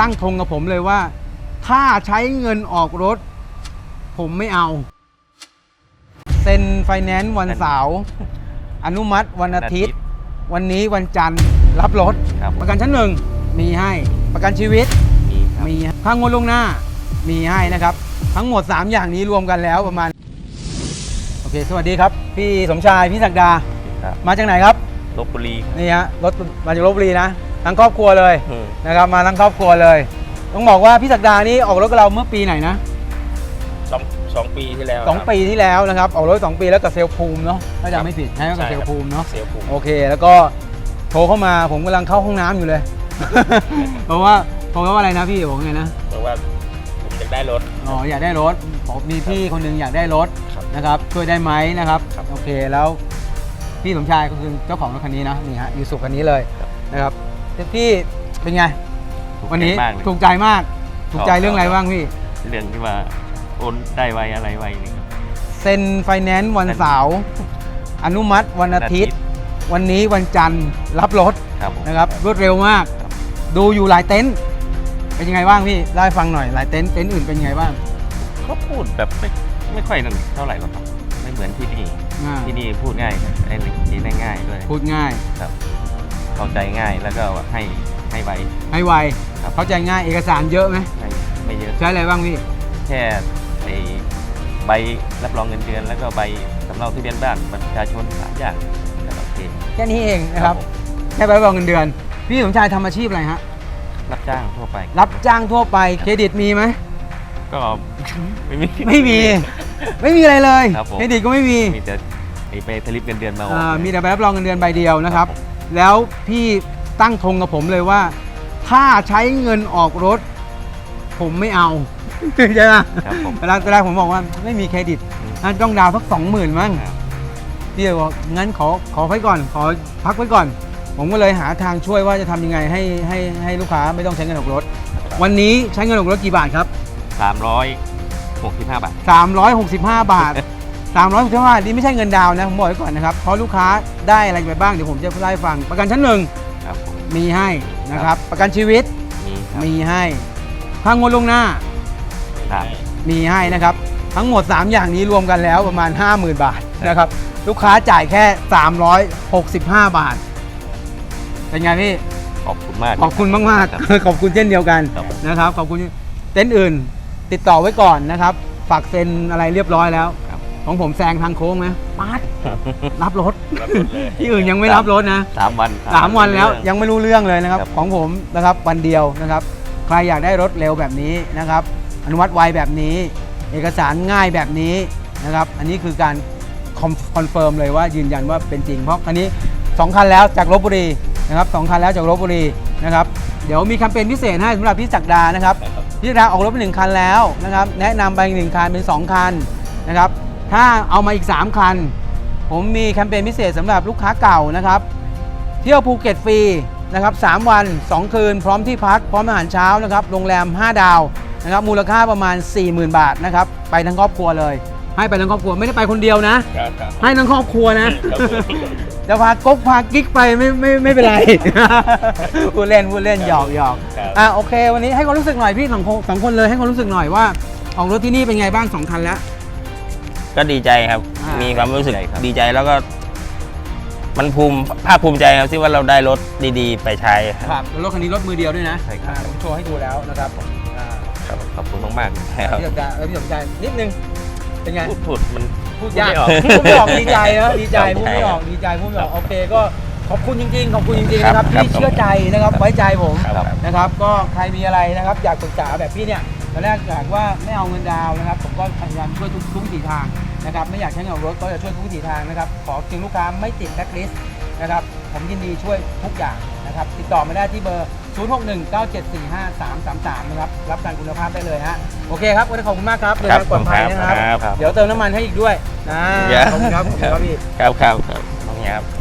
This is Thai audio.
ตั้งธงกับผมเลยว่า ถ้าใช้เงินออกรถ ผมไม่เอา เซ็นไฟแนนซ์วันเสาร์อนุมัติวันอาทิตย์ วันนี้วันจันทร์รับรถ ครับประกันชั้นหนึ่งมีให้ประกันชีวิตมีครับมีค่างวดล่วงหน้า มีให้นะครับ ทั้งหมด 3 อย่างนี้รวมกันแล้วประมาณ โอเค สวัสดีครับ พี่สมชาย พี่ศักดา ครับมาจากไหนครับ ลบบุรีครับนี่ฮะรถมาจากลบบุรีนะ ทั้งครอบครัวเลยอืม นะครับมาทั้งครอบครัวเลย ต้องบอกว่าพี่ศักดานี่ออกรถกับเราเมื่อปีไหนนะสองสองปีที่แล้วสองครับ ปีที่แล้วนะครับออกรถสองปีแล้วกับเซลลภูมิเนาะถ้าครัจำบ ไม่ผิดใช่ไหมกับใช่เซลครัลบภูมิเนาะ เสียภูมิโอเค แล้วก็โทรเข้ามาผมกำลังเข้าห้องน้ำอยู่เลย เพราะว่าโทรว่าอะไรนะพี่บอกไงนะบอกว่าผมอยากได้รถ อ๋ออยากได้รถผมมีพี่คนหนึงอยากได้รถครับนะครับช่วยได้ไหมนะครับครับ โอเคแล้วพี่สมชายก็คือเจ้าของรถคันนี้นะนี่ฮะยูสุคันนี้เลยครับนะครับ พี่เป็นไงถูกวันนี้ใจมากเลย ถูกใจมาก ถูกใจชอบเรื่องอะไรชอบบ้างพี่ เรื่องที่ว่าโอนได้ไวอะไรไวนี่ครับ เซ็นไฟแนนซ์วันเสาร์อนุมัติวันอาทิตย์ วันนี้วันจันทร์รับรถครับผม นะครับรวดเร็วมาก ครับ ดูอยู่หลายเต็นท์เป็นยังไงบ้างพี่เล่าให้ฟังหน่อยหลายเต็นท์เต็นท์อื่นเป็นยังไงบ้างเขาพูดแบบไม่ไม่ค่อยนั่นเท่าไหร่หรอกครับไม่เหมือนที่นี่อ่าที่นี่พูดง่ายครับไอ้นี่ได้ง่ายด้วยพูดง่าย ครับ เข้าใจง่ายแล้วก็ให้ให้ไว ให้ไว ครับ เข้าใจง่ายเอกสารเยอะไหมไม่ไม่เยอะใช้อะไรบ้างพี่ แค่ไอ้ใบรับรองเงินเดือน แล้วก็ใบสำเนาทะเบียนบ้านบัตรประชาชนสามอย่างก็โอเคแค่นี้เองนะครับผมแค่ใบรับรองเงินเดือน พี่สมชายทำอาชีพอะไรฮะ รับจ้างทั่วไปรับจ้างทั่วไปเครดิตมีไหม ก็ ไม่มี ไม่มี ไม่มีอะไรเลยครับผม เครดิตก็ไม่มีมีแต่ไอ้ไปทลิปเงินเดือนมาออก อ่ามีแต่ใบรับรองเงินเดือนใบเดียวนะครับ ครับ แล้วพี่ตั้งธงกับผมเลยว่า ถ้าใช้เงินออกรถ ผมไม่เอาใช่ไหมครับผม เวลาเวลาผมบอกว่าไม่มีเครดิตน่าจะต้องดาวน์สักสองหมื่นมั้งครับ พี่เลยบอกงั้นขอขอไว้ก่อน ขอพักไว้ก่อน ผมก็เลยหาทางช่วยว่าจะทำยังไงให้ให้ให้ลูกค้าไม่ต้องใช้เงินออกรถ วันนี้ใช้เงินออกรถกี่บาทครับ สามร้อยหกสิบห้าบาท 365 บาท 365บาทนี่ไม่ใช่เงินดาวน์นะผมบอกไว้ก่อนนะครับเพราะลูกค้าได้อะไรไปบ้างเดี๋ยวผมจะเล่าให้ฟัง ประกันชั้นหนึ่งครับผมมีให้นะครับ ประกันชีวิตมีครับมีให้ค่างวดล่วงหน้าครับ มีให้นะครับ ทั้งหมด 3 อย่างนี้รวมกันแล้วประมาณ 50,000 บาทนะครับ ลูกค้าจ่ายแค่ 365 บาท เป็นไงพี่ ขอบคุณมาก ขอบคุณมากครับๆขอบคุณเช่นเดียวกันครับผม นะครับ ขอบคุณเต็นท์อื่น ติดต่อไว้ก่อนนะครับ ฝากเซ็นอะไรเรียบร้อยแล้วครับ ของผมแซงทางโค้งนะปัดรับรถรับรถเลยที่อื่นยังไม่รับรถนะสามวันสามวันแล้วยังไม่รู้เรื่องเลยนะครับครับ ของผมนะครับวันเดียวนะครับ ใครอยากได้รถเร็วแบบนี้นะครับ อนุมัติไวแบบนี้ เอกสารง่ายแบบนี้นะครับ อันนี้คือการคอนเฟิร์มเลยว่ายืนยันว่าเป็นจริง เพราะคันนี้ 2 คันแล้วจากลบบุรีนะครับสองคันแล้วจากลบบุรีนะครับ เดี๋ยวมีแคมเปญพิเศษให้สำหรับพี่จักรดานะครับครับพี่จักรดาออกรถไปหนึ่งคันแล้วนะครับ แนะนำไปหนึ่งคันเป็น 2 คันนะครับ ถ้าเอามาอีก 3 คัน ผมมีแคมเปญพิเศษสำหรับลูกค้าเก่านะครับ เที่ยวภูเก็ตฟรีนะครับ3วัน 2 คืน พร้อมที่พัก พร้อมอาหารเช้านะครับ โรงแรม 5 ดาวนะครับ มูลค่าประมาณ 40,000 บาทนะครับ ไปทั้งครอบครัวเลย ให้ไปทั้งครอบครัว ไม่ได้ไปคนเดียวนะ ครับครับให้ทั้งครอบครัวนะ ครับผมจะพาก๊กพากิ๊กไปไม่ไม่ไม่เป็นไร พูดเล่นพูดเล่นหยอกหยอกครับอะโอเค วันนี้ให้ความรู้สึกหน่อยพี่สองคนสองคนเลยให้ความรู้สึกหน่อยว่าออกรถที่นี่เป็นไงบ้างสองคันแล้ว ก็ดีใจครับ อ่ามีมีความรู้สึกดีใจครับ ดีใจแล้วก็ มันภูมิภาคภูมิใจครับที่ว่าเราได้รถดีๆ ไปใช้ครับ ครับแล้วรถคันนี้รถมือเดียวด้วยนะใช่ครับ อ่าผมโชว์ให้ดูแล้วนะครับอ่าครับขอบคุณมากๆเลยครับพี่สมชายเออพี่สมชายนิดนึงเป็นไง พูดพูดมัน พูดยากไม่ออกพูดไม่ออกดีใจนะดีใจครับพูดไม่ออกดีใจพูดไม่ออกครับโอเคก็ขอบคุณจริงๆขอบคุณจริงๆครับนะครับครับที่เชื่อใจนะครับ ไว้ใจผมครับ นะครับ ก็ใครมีอะไรนะครับ อยากปรึกษาแบบพี่เนี่ย ตอนแรกอยากว่าไม่เอาเงินดาวน์นะครับ ผมก็พยายามช่วยทุกทุกวิถีทางนะครับ ไม่อยากใช้เงินออกรถก็จะช่วยทุกวิถีทางนะครับ ขอเพียงลูกค้าไม่ติดแบ็คลิสต์นะครับ ผมยินดีช่วยทุกอย่างนะครับ ติดต่อมาได้ที่เบอร์ 0619745333 นะครับ รับการคุณภาพได้เลยฮะ โอเคครับวันนี้ขอบคุณมากครับเดินครับทางปลอดภัยผมนะครับครับ เดี๋ยวเติมน้ำมันให้อีกด้วยนะเยอะขอบคุณครับขอบคุณครับพี่ ครับครับครับขอบคุณครับ